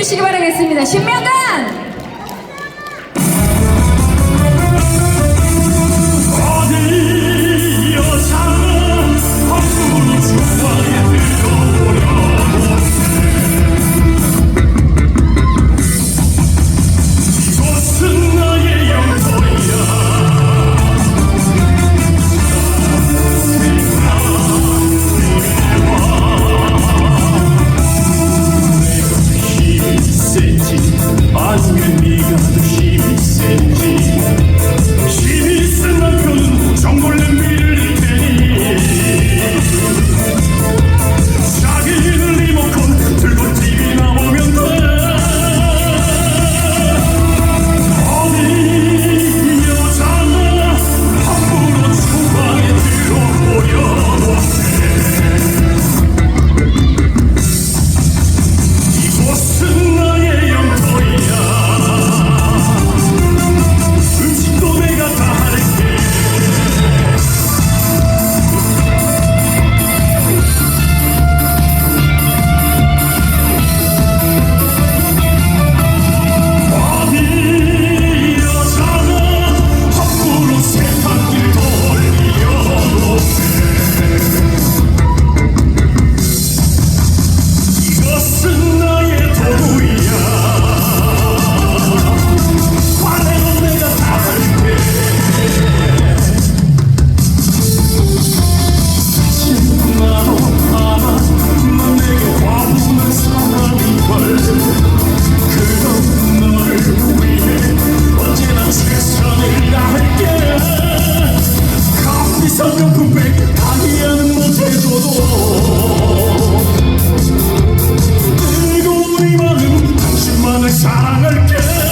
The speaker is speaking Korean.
주시기 바라겠습니다. 신명단 성경 백 방해하는 못해줘도 뜨거운 이 마음 당신만을 사랑할게.